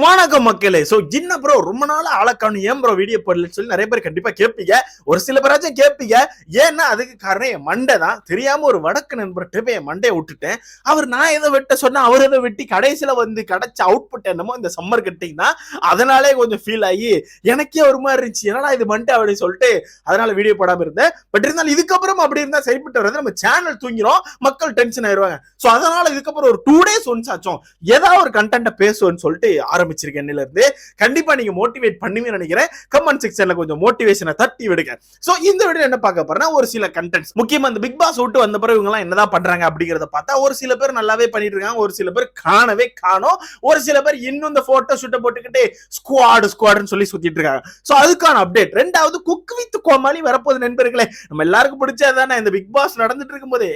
வணக்கம் மக்களே. சோ என்ன ப்ரோ ரொம்ப நாள் ஆளக்கானு ஏன் ப்ரோ வீடியோ போடலன்னு சொல்லி நிறைய பேர் கண்டிப்பா கேட்பீங்க. ஒரு சில பேராச்சும் கேட்பீங்க. ஏன்னா அதுக்கு காரணம் என் மண்டை தான். தெரியாம ஒரு வடக்கு நண்பர்கிட்ட போய் என் மண்டையை விட்டுட்டேன். அவர் நான் எதை வெட்ட சொன்னா அவர் எதை வெட்டி கடைசியில வந்து கிடைச்ச அவுட்புட் என்னமோ இந்த சம்மர் கட்டிங் தான். அதனாலே கொஞ்சம் ஃபீல் ஆகி எனக்கே ஒரு மாதிரி இருந்துச்சு. என்னடா இது மண்டை அப்படின்னு சொல்லிட்டு அதனால வீடியோ போடாம இருந்தேன். பட் இருந்தாலும் இதுக்கப்புறம் அப்படி இருந்தா சரிப்பட்டு வர்றது நம்ம சேனல் தூங்கிடும் மக்கள் டென்ஷன் ஆயிருவாங்க. சோ அதனால இதுக்கப்புறம் ஒரு டூ டேஸ் ஒன்ஸ் ஆச்சும். ஏதாவது ஒரு கண்டென்ட்டை பேசுவேன்னு சொல்லிட்டு ஆரம்பிச்சிருக்க இன்னில இருந்து கண்டிப்பா நீங்க மோட்டிவேட் பண்ணுவீங்கன்னு நினைக்கிறேன். கமெண்ட் செக்ஷன்ல கொஞ்சம் மோட்டிவேஷனை தட்டி விடுங்க. சோ இந்த வீடியோ என்ன பார்க்க போறேன்னா ஒரு சில கண்டென்ட்ஸ் முக்கியமா இந்த பிக் பாஸ் விட்டு வந்த பிறகு இவங்க எல்லாம் என்னதான் பண்றாங்க அப்படிங்கறத பார்த்தா ஒரு சில பேர் நல்லாவே பண்ணிட்டு இருக்காங்க ஒரு சில பேர் காணவே காணும். ஒரு சில பேர் இன்னும் இந்த போட்டோ ஷூட்டை போட்டுக்கிட்டு ஸ்குவாடு ஸ்குவாடுன்னு சொல்லி சுத்திட்டு இருக்காங்க. சோ அதுக்கான அப்டேட் ரெண்டாவது குக் வித் கோமாளி வரப்போகுது நண்பர்களே. நம்ம எல்லாருக்கும் பிடிச்சது தானே இந்த பிக் பாஸ் நடந்துட்டு இருக்கும்போதே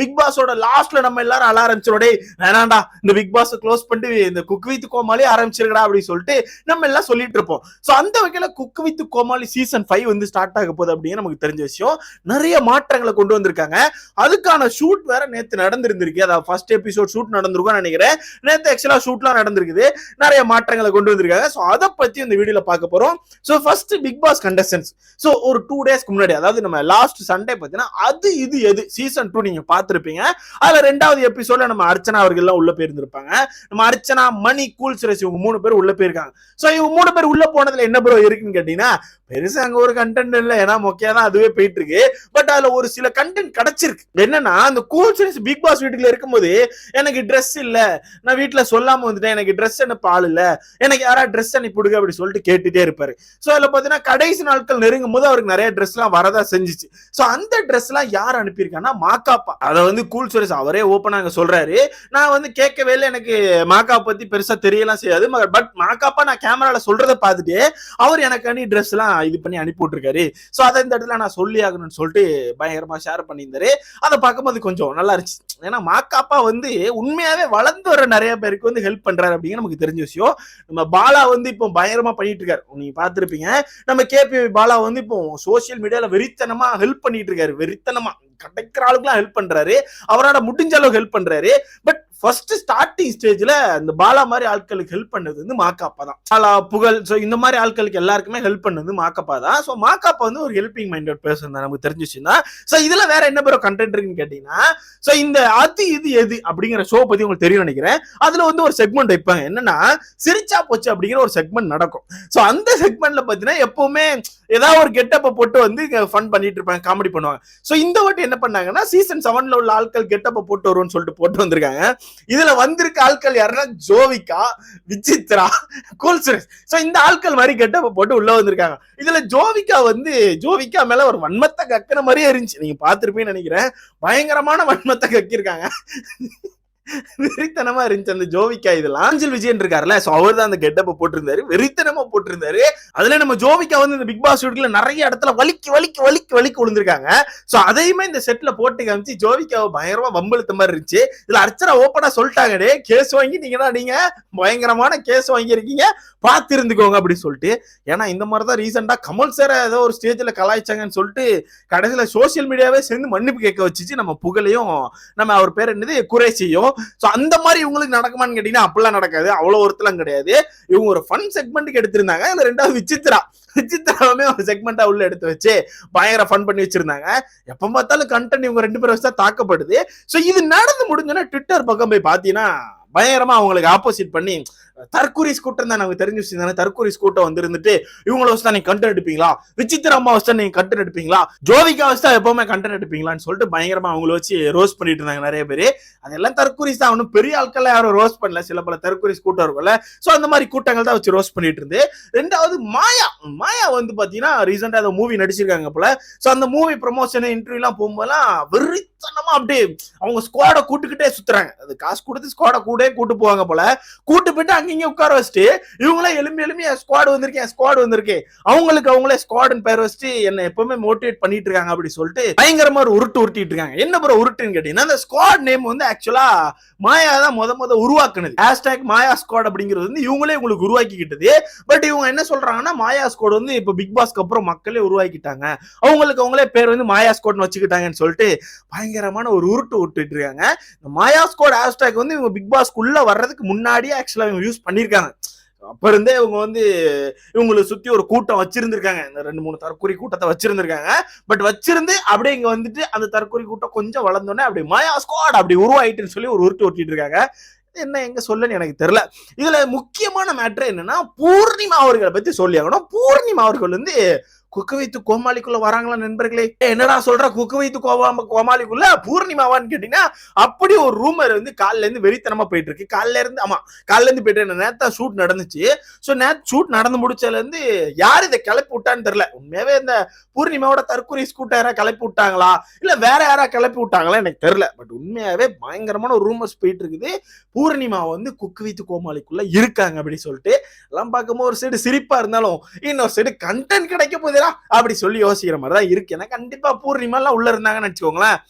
பிக் பாஸோட லாஸ்ட்ல நம்ம எல்லாரும் அழ ஆரம்பிச்சிரோடே வேணாண்டா இந்த பிக் பாஸ் க்ளோஸ் பண்ணிட்டு இந்த குக் வித் கோமாளி ஆரம்பிச்சிருக்கடா அப்படின்னு சொல்லிட்டு நம்ம எல்லாம் சொல்லிட்டு இருப்போம். சோ அந்த வகையில cook with Komali season five வந்து ஸ்டார்ட் ஆக போகுது அப்படின்னு நமக்கு தெரிஞ்ச விஷயம். நிறைய மாற்றங்களை கொண்டு வந்திருக்காங்க. அதுக்கான ஷூட் வேற நேத்து நடந்திருந்திருக்கு. அதாவது ஃபர்ஸ்ட் எபிசோட் ஷூட் நடந்திருக்கும் நினைக்கிறேன். நேத்து ஆக்சுவலா ஷூட்லாம் நடந்திருக்குது. நிறைய மாற்றங்களை கொண்டு வந்திருக்காங்க. சோ அதை பத்தி இந்த வீடியோல பார்க்க போறோம். So first big boss contestants so ஒரு டூ டேஸ்க்கு முன்னாடி அதாவது நம்ம லாஸ்ட் சண்டே பார்த்தீங்கன்னா அது இது எது? சீசன் டூ நீங்க பார்த்துருப்பீங்க. அதுல ரெண்டாவது எபிசோட்ல நம்ம அர்ச்சனா அவர்கள் எல்லாம் உள்ள போயிருந்திருப்பாங்க. நம்ம அர்ச்சனா மணி கூல் சுரேஷ் இவங்க மூணு பேர் உள்ள போயிருக்காங்க. சோ இவங்க மூணு பேர் உள்ள போனதுல என்ன ப்ரோ இருக்குன்னு கேட்டீங்கன்னா பெருசா அங்க ஒரு கண்டென்ட் இல்ல. ஏன்னா மொக்கையா தான் அதுவே போயிட்டு இருக்கு பட் அதுல ஒரு சில கண்டென்ட் கிடைச்சிருக்கு. என்னன்னா அந்த கூல் பிக் பாஸ் வீட்டுல இருக்கும்போது எனக்கு ட்ரெஸ் இல்ல. நான் வீட்டுல சொல்லாம வந்துட்டேன். எனக்கு ட்ரெஸ் அனுப்ப ஆள் இல்ல. எனக்கு யாரா ட்ரெஸ் அனுப்பி கொடுங்க அப்படி சொல்லிட்டு கேட்டுட்டே இருப்பாரு. சோ அதுல பாத்தீங்கன்னா கடைசி நாட்கள் நெருங்கும் போது அவருக்கு நிறைய ட்ரெஸ் எல்லாம் வரதா செஞ்சுச்சு. சோ அந்த ட்ரெஸ் எல்லாம் யார் அனுப்பியிருக்காங்கன்னா மாக்காப்பா. அதை வந்து கூல் சுரேஷ் அவரே ஓப்பனா அங்க சொல்றாரு. நான் வந்து கேட்கவே இல்லை. எனக்கு மாக்கா பத்தி பெருசா தெரியலாம் செய்யாது. பட் மாக்காப்பா நான் கேமரால சொல்றதை பார்த்துட்டு அவர் எனக்கு அணி ட்ரெஸ் எல்லாம் இது பண்ணி அனுப்பி விட்டுருக்காரு ஸோ அதை இந்த இடத்துல நான் சொல்லி ஆகணும்னு சொல்லிட்டு பயங்கரமா ஷேர் பண்ணியிருந்தாரு. அதை பார்க்கும்போது கொஞ்சம் நல்லா இருந்துச்சு. ஏன்னா மாக்காப்பா வந்து உண்மையாவே வளர்ந்து வர நிறைய பேருக்கு வந்து ஹெல்ப் பண்றாரு அப்படிங்கிற நமக்கு தெரிஞ்ச விஷயம். நம்ம பாலா வந்து இப்போ பயங்கரமா பண்ணிட்டு இருக்காரு நீங்க பார்த்துருப்பீங்க. நம்ம கேபி பாலா வந்து இப்போ சோசியல் மீடியால வெறித்தனமா ஹெல்ப் பண்ணிட்டு இருக்காரு வெறித்தனமா. கிடைக்கிற ஆளுக்குலாம் ஹெல்ப் பண்றாரு. அவரோட முடிஞ்ச அளவுக்கு ஹெல்ப் பண்றாரு. பட் ஃபர்ஸ்ட் ஸ்டார்டிங் ஸ்டேஜ்ல இந்த பாலா மாதிரி ஆட்களுக்கு ஹெல்ப் பண்ணது வந்து மாக்காப்பா தான். பாலா புகழ் ஸோ இந்த மாதிரி ஆட்களுக்கு எல்லாருக்குமே ஹெல்ப் பண்ணது மாக்காப்பா தான். ஸோ மாக்காப்பா வந்து ஒரு ஹெல்பிங் மைண்டட் பர்சன் தான். நமக்கு தெரிஞ்சிச்சுன்னா ஸோ இதுல வேற என்ன பேரோ கண்டென்ட் இருக்குன்னு கேட்டீங்கன்னா ஸோ இந்த அது இது எது அப்படிங்கிற ஷோ பத்தி உங்களுக்கு தெரியும் நினைக்கிறேன். அதுல வந்து ஒரு செக்மெண்ட் வைப்பாங்க. என்னன்னா சிரிச்சா போச்சு அப்படிங்கிற ஒரு செக்மெண்ட் நடக்கும். ஸோ அந்த செக்மெண்ட்ல பார்த்தீங்கன்னா எப்பவுமே ஏதாவது ஒரு கெட்டப்பை போட்டு வந்து ஃபன் பண்ணிட்டு இருப்பாங்க காமெடி பண்ணுவாங்க. ஸோ இந்த வாட்டி என்ன பண்ணாங்கன்னா சீசன் செவன்ல உள்ள ஆட்கள் கெட்டப்பை போட்டு வருவோம்னு சொல்லிட்டு போட்டு வந்திருக்காங்க. இதுல வந்திருக்க ஆட்கள் யாருன்னா ஜோவிகா விசித்ரா கூல் சுரேஷ் ஸோ இந்த ஆட்கள் மாதிரி கெட்டப்பை போட்டு உள்ள வந்திருக்காங்க. இதுல ஜோவிகா வந்து ஜோவிகா மேல ஒரு வன்மத்தை கக்கிற மாதிரியே இருந்துச்சு. நீங்க பார்த்திருப்பீங்கன்னு நினைக்கிறேன். பயங்கரமான வன்மத்தை கக்கியிருக்காங்க. வெறித்தனமா இருந்துச்சு அந்த ஜோவிக்கா இதெல்லாம் ஆஞ்சல் விஜயன் இருக்காருல்ல சோ அவர் தான் அந்த கெட்டப்ப போட்டிருந்தாரு. வெறித்தனமா போட்டிருந்தாரு. அதுல நம்ம ஜோவிக்கா வந்து இந்த பிக் பாஸ் வீட்டுல நிறைய இடத்துல வலிக்கு வலிக்கு வலிக்கு வலிக்கு விழுந்திருக்காங்க. சோ அதையுமே இந்த செட்ல போட்டு காமிச்சு ஜோவிக்காவை பயங்கரமா வம்பழுத்த மாதிரி இருந்துச்சு. இதுல அர்ச்சனா ஓப்பனா சொல்லிட்டாங்க டே கேஸ் தான் நீங்க பயங்கரமான கேஸ் வாங்கியிருக்கீங்க. பார்த்து இருந்துக்கோங்க அப்படின்னு சொல்லிட்டு. ஏன்னா இந்த மாதிரி தான் ரீசெண்டா கமல் சார் ஏதோ ஒரு ஸ்டேஜ்ல கலாய்ச்சாங்கன்னு சொல்லிட்டு கடைசியில சோசியல் மீடியாவே சேர்ந்து மன்னிப்பு கேட்க வச்சுச்சு. நம்ம புகழையும் நம்ம அவர் பேர் என்னது? குறைச்சியும் சோ அந்த மாதிரி இவங்களுக்கு நடக்குமான்னு கேட்டீங்கன்னா அப்படிலாம் நடக்காது. அவ்வளவு ஒருத்தலாம் கிடையாது. இவங்க ஒரு ஃபன் செக்மெண்ட்டுக்கு எடுத்திருந்தாங்க. இந்த ரெண்டாவது விசித்ரா விசித்ராவுமே ஒரு செக்மெண்டா உள்ள எடுத்து வச்சு பயங்கர ஃபன் பண்ணி வச்சிருந்தாங்க. எப்ப பார்த்தாலும் கண்டென்ட் இவங்க ரெண்டு பேரும் வச்சு தான் தாக்கப்படுது. ஸோ இது நடந்து முடிஞ்சோன்னா ட்விட்டர் பக்கம் போய் பாத்தீங்கன்னா பயங்கரமா அவங்களுக்கு ஆப்போசிட் பண்ணி தற்கூரி கூட்டம் தான் நமக்கு தெரிஞ்சு வச்சிருந்தாங்க தற்கூரி கூட்டம் வந்து இருந்துட்டு இவங்கள வச்சு தான் நீங்க கண்டென்ட் எடுப்பீங்களா? விசித்திர அம்மா வச்சு நீங்க கண்டென்ட் எடுப்பீங்களா? ஜோதிகா வச்சு தான் எப்பவுமே கண்டென்ட் எடுப்பீங்களான்னு சொல்லிட்டு பயங்கரமா அவங்கள வச்சு ரோஸ் பண்ணிட்டு இருந்தாங்க நிறைய பேர். அதெல்லாம் தற்கூரிஸ் தான். ஒன்றும் பெரிய ஆட்கள் யாரும் ரோஸ் பண்ணல. சில பல தற்கூரி கூட்டம் இருக்கும்ல. ஸோ அந்த மாதிரி கூட்டங்கள் தான் வச்சு ரோஸ் பண்ணிட்டு இருந்து. ரெண்டாவது மாயா. மாயா வந்து பாத்தீங்கன்னா ரீசெண்டா அந்த மூவி நடிச்சிருக்காங்க போல. சோ அந்த மூவி ப்ரொமோஷன் இன்டர்வியூ எல்லாம் போகும்போதெல்லாம் வெறித்தனமா அப்படியே அவங்க ஸ்குவாடை கூட்டுக்கிட்டே சுத்துறாங்க. அது காசு கொடுத்து ஸ்குவாடை கூட கூட்டு போவாங்க போல. கூட்டு போயிட்டு அங்கங்க உட்கார வச்சுட்டு இவங்களே எலும்பி எலும்பி என் ஸ்குவாட் வந்திருக்கேன் ஸ்குவாட் வந்திருக்கேன் அவங்களுக்கு அவங்களே ஸ்குவாடுன்னு பேர் வச்சுட்டு என்ன எப்பவுமே மோட்டிவேட் பண்ணிட்டு இருக்காங்க அப்படி சொல்லிட்டு பயங்கரமா ஒரு உருட்டு உருட்டிட்டு இருக்காங்க என்ன ப்ரோ உருட்டுன்னு கேட்டீங்கன்னா அந்த ஸ்குவாட் நேம் வந்து ஆக்சுவலா மாயா தான் முத முத உருவாக்குனது. ஹேஷ்டாக் மாயா ஸ்குவாட் அப்படிங்கிறது வந்து இவங்களே உங்களுக்கு உருவாக்கிக்கிட்டது. பட் இவங்க என்ன சொல்றாங்கன்னா மாயா ஸ்குவாட் வந்து இப்ப பிக் பாஸ்க்கு அப்புறம் மக்களே உருவாக்கிட்டாங்க. அவங்களுக்கு அவங்களே பேர் வந்து மாயா ஸ்குவாட்னு வச்சுக்கிட்டாங்கன்னு சொல்லிட்டு பயங்கரமான ஒரு உருட்டு விட்டுட்டு இருக்காங்க மாயா ஸ்குவாட் ஹேஷ்டாக் வந்து இவங்க பிக் பாஸ்க்குள்ள வர்றதுக்கு முன்னாடியே ஆக்சுவலா இவங்க யூஸ் பண்ணியிருக்காங்க அப்ப இருந்தே இவங்க வந்து இவங்களை சுத்தி ஒரு கூட்டம் வச்சிருந்திருக்காங்க. இந்த ரெண்டு மூணு தற்கொலை கூட்டத்தை வச்சிருந்திருக்காங்க. பட் வச்சிருந்து அப்படியே இங்க வந்துட்டு அந்த தற்கொலை கூட்டம் கொஞ்சம் வளர்ந்தோடனே அப்படி மாயா ஸ்குவாட் அப்படி உருவாயிட்டுன்னு சொல்லி ஒரு உருட்டு ஒட்டிட்டு இருக்காங்க. என்ன எங்க சொல்லன்னு எனக்கு தெரியல. இதுல முக்கியமான மேட்ரு என்னன்னா பூர்ணிமா அவர்களை பத்தி சொல்லி ஆகணும். பூர்ணிமா அவர்கள் வந்து குக்கு வைத்து கோமாளிக்குள்ள வராங்களா நண்பர்களே? ஏய், என்னடா சொல்ற? குக்கு வைத்து கோமா கோமாளிக்குள்ள பூர்ணிமாவான்னு கேட்டீங்கன்னா அப்படி ஒரு ரூமர் வந்து காலில இருந்து வெறித்தனமா போயிட்டு இருக்கு காலைல இருந்து ஆமா காலில இருந்து போயிட்டு நேத்தா ஷூட் நடந்துச்சு. ஸோ நேத் ஷூட் நடந்து முடிச்சதுல இருந்து யார் இதை கிளப்பி விட்டான்னு தெரியல. உண்மையாவே இந்த பூர்ணிமாவோட தற்கொலை ஸ்கூட்டர் யாரா கிளப்பி விட்டாங்களா? இல்ல வேற யாரா கிளப்பி விட்டாங்களா? எனக்கு தெரியல. பட் உண்மையாவே பயங்கரமான ஒரு ரூமர்ஸ் போயிட்டு இருக்குது பூர்ணிமா வந்து குக்கு வைத்து கோமாளிக்குள்ள இருக்காங்க அப்படின்னு சொல்லிட்டு எல்லாம் பார்க்கும்போது ஒரு சைடு சிரிப்பா இருந்தாலும் இன்னொரு சைடு கண்டென்ட் கிடைக்க போகுதுடா அப்படி சொல்லி யோசிக்கிற மாதிரி தான் இருக்கு. ஏன்னா கண்டிப்பா பூர்ணிமா எல்லாம் உள்ள இருந்தாங்கன்னு வச்சுக்கோங்களேன்.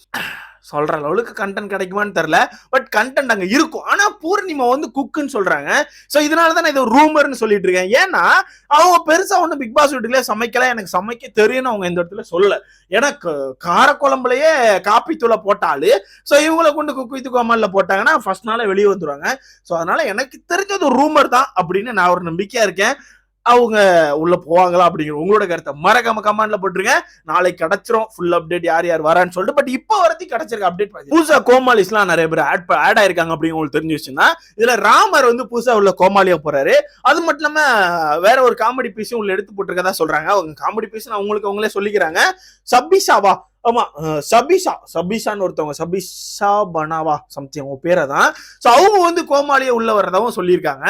சொல்ற அளவுக்கு கண்டென்ட் கிடைக்குமான்னு தெரியல. பட் கண்டென்ட் அங்க இருக்கும். ஆனா பூர்ணிமா வந்து குக்குன்னு சொல்றாங்க. சோ இதனால தான் நான் இது ரூமர்னு சொல்லிட்டு இருக்கேன். ஏன்னா அவங்க பெருசா ஒண்ணு பிக் பாஸ் வீட்டுல சமைக்கல. எனக்கு சமைக்க தெரியும்னு அவங்க இந்த இடத்துல சொல்லல. ஏன்னா க- காரக்குழம்புலயே காப்பி தூளை போட்டாலு சோ இவங்களை கொண்டு குக்கு வித்து கோமால்ல போட்டாங்கன்னா ஃபர்ஸ்ட் நாளே வெளியே வந்துருவாங்க. சோ அதனால எனக்கு தெரிஞ்சது ரூமர் தான் அப்படின்னு நான் ஒரு நம்பிக்கையா இருக்கேன். அவங்க உள்ள போவாங்களா அப்படிங்கிற உங்களோட கருத்தை மறக்காம கமெண்ட்ல போட்டுருங்க. நாளைக்கு கிடைச்சிரும். ஃபுல் அப்டேட் யார் யார் வரான்னு சொல்லிட்டு. பட் இப்போ வரைக்கும் கிடைச்சிருக்க அப்டேட் புதுசா கோமாளிஸ்லாம் நிறைய பேர் ஆட் ஆட் ஆயிருக்காங்க அப்படின்னு உங்களுக்கு தெரிஞ்சுச்சுன்னா இதுல ராமர் வந்து புதுசா உள்ள கோமாளியா போறாரு. அது மட்டும் இல்லாம வேற ஒரு காமெடி பீஸும் உள்ள எடுத்து போட்டிருக்கதா சொல்றாங்க. அவங்க காமெடி பீஸ் அவங்களுக்கு அவங்களே சொல்லிக்கிறாங்க. சப்பிஷாவா ஆமா சபிஷா சபிஷான்னு ஒருத்தவங்க சபிஷா பனாவா சம்திங் உங்க பேரை தான். ஸோ அவங்க வந்து கோமாளியா உள்ள வர்றதாவும் சொல்லியிருக்காங்க.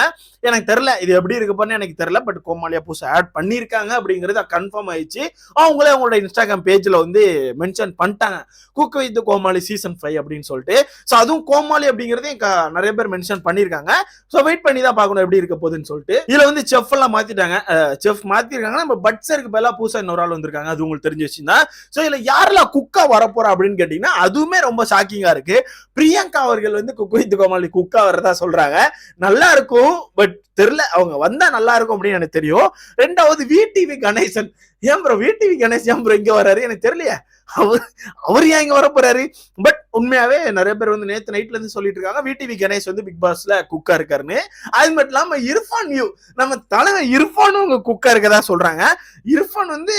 எனக்கு தெரியல இது எப்படி இருக்குப்பான்னு எனக்கு தெரியல பட் கோமாளியா புதுசா ஆட் பண்ணியிருக்காங்க அப்படிங்கிறது கன்ஃபார்ம் ஆயிடுச்சு. அவங்களே அவங்களோட இன்ஸ்டாகிராம் பேஜில் வந்து மென்ஷன் பண்ணிட்டாங்க. குக் வைத்து கோமாளி சீசன் ஃபைவ் அப்படின்னு சொல்லிட்டு. ஸோ அதுவும் கோமாளி அப்படிங்கிறதையும் நிறைய பேர் மென்ஷன் பண்ணியிருக்காங்க. ஸோ வெயிட் பண்ணி தான் பார்க்கணும் எப்படி இருக்க போகுதுன்னு சொல்லிட்டு. இதுல வந்து செஃப் எல்லாம் மாத்திட்டாங்க. செஃப் மாத்திருக்காங்க நம்ம பட்ஸருக்கு பதிலாக புதுசா இன்னொரு ஆள் வந்திருக்காங்க. அது உங்களுக்கு தெரிஞ்சு வச்சுருந்தா ஸோ இதுல யாரெல்லாம் குக்கா வரப்போறா அப்படின்னு கேட்டீங்கன்னா அதுவுமே ரொம்ப ஷாக்கிங்கா இருக்கு. பிரியங்கா அவர்கள் வந்து குக் வைத்து கோமாளி குக்கா வரதா சொல்றாங்க. நல்லா இருக்கும் பட் தெரியல அவங்க வந்தா நல்லா இருக்கும் அப்படின்னு எனக்கு தெரியும். ரெண்டாவது விடிவி கணேசன். ஏன் ப்ரோ விடிவி கணேசன் ஏன் ப்ரோ இங்க வர்றாரு? எனக்கு தெரியலையே. அவர் அவர் ஏன் இங்க வர போறாரு பட் உண்மையாவே நிறைய பேர் வந்து நேத்து நைட்ல இருந்து சொல்லிட்டு இருக்காங்க. விடிவி கணேஷ் வந்து பிக் பாஸ்ல குக்கா இருக்காருன்னு. அது மட்டும் இல்லாம இர்ஃபான் யூ நம்ம தலைவர் இர்ஃபானும் உங்க குக்கா இருக்கதா சொல்றாங்க. இர்ஃபான் வந்து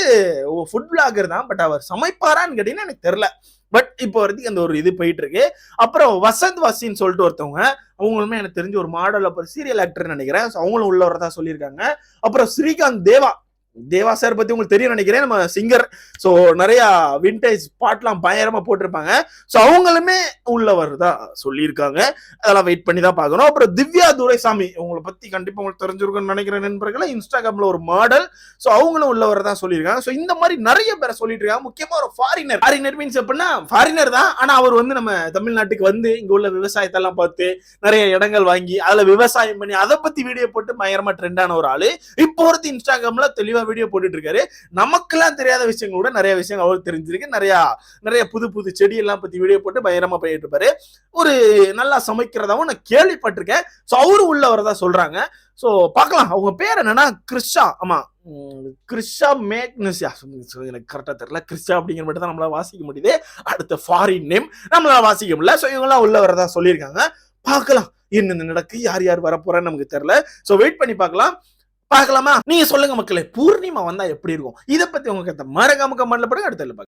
ஃபுட் பிளாகர் தான் பட் அவர் சமைப்பாரான்னு கேட்டீங்கன்னா எனக்கு தெரியல. பட் இப்போ வரைக்கும் அந்த ஒரு இது போயிட்டு இருக்கு அப்புறம் வசந்த் வாசின்னு சொல்லிட்டு ஒருத்தவங்க அவங்களுமே எனக்கு தெரிஞ்ச ஒரு மாடல் அப்புறம் சீரியல் ஆக்டர் நினைக்கிறேன். அவங்களும் உள்ள வரதா சொல்லியிருக்காங்க. அப்புறம் ஸ்ரீகாந்த் தேவா தேவா சார் பத்தி உங்களுக்கு தெரியும் நினைக்கிறேன். நம்ம சிங்கர் ஸோ நிறைய விண்டேஜ் பாட்லாம் பயங்கரமா போட்டிருப்பாங்க. ஸோ அவங்களுமே உள்ளவர் தான் சொல்லியிருக்காங்க. அதெல்லாம் வெயிட் பண்ணி தான் பார்க்கணும். அப்புறம் திவ்யா துரைசாமி உங்களை பத்தி கண்டிப்பா உங்களுக்கு தெரிஞ்சிருக்கும்னு நினைக்கிற நண்பர்களை. இன்ஸ்டாகிராம்ல ஒரு மாடல் ஸோ அவங்களும் உள்ளவர் தான் சொல்லியிருக்காங்க. ஸோ இந்த மாதிரி நிறைய பேரை சொல்லிட்டு இருக்காங்க முக்கியமா ஒரு ஃபாரினர் ஃபாரினர் மீன்ஸ் எப்படின்னா ஃபாரினர் தான். ஆனா அவர் வந்து நம்ம தமிழ்நாட்டுக்கு வந்து இங்க உள்ள விவசாயத்தெல்லாம் பார்த்து நிறைய இடங்கள் வாங்கி அதுல விவசாயம் பண்ணி அதை பத்தி வீடியோ போட்டு பயங்கரமா ட்ரெண்டான ஒரு ஆளு. இப்போ ஒருத்தர் இன்ஸ்டாகிராம்ல தெளிவா வீடியோ போட்டுட்டு இருக்காரு நமக்கெல்லாம் தெரியாத விஷயங்கள் கூட நிறைய விஷயங்கள் அவருக்கு தெரிஞ்சிருக்கு. நிறைய நிறைய புது புது செடி எல்லாம் பத்தி வீடியோ போட்டு பயங்கரமா பண்ணிட்டு இருப்பாரு ஒரு நல்லா சமைக்கிறதாவும் நான் கேள்விப்பட்டிருக்கேன். ஸோ அவரு உள்ளவர் தான் சொல்றாங்க. ஸோ பார்க்கலாம். அவங்க பேர் என்னன்னா கிறிஷா ஆமா. உம், கிறிஷா மேக்னஸியா எனக்கு கரெக்டாக தெரியல. கிறிஷா அப்படிங்கிற மட்டும் தான் நம்மளால வாசிக்க முடியுது. அடுத்த ஃபாரின் நேம் நம்மளால வாசிக்க முடியல. ஸோ இவங்கெல்லாம் உள்ள வரதா சொல்லியிருக்காங்க. பார்க்கலாம். என்னென்ன நடக்கு யார் யார் வரப்போறான்னு நமக்கு தெரியல. ஸோ வெயிட் பண்ணி பார்க்கலாம். பார்க்கலாமா? நீங்க சொல்லுங்க மக்களே பூர்ணிமா வந்தா எப்படி இருக்கும்? இதை பத்தி உங்க கருத்தை மறக்காம கமெண்ட்ல போடுங்க அடுத்த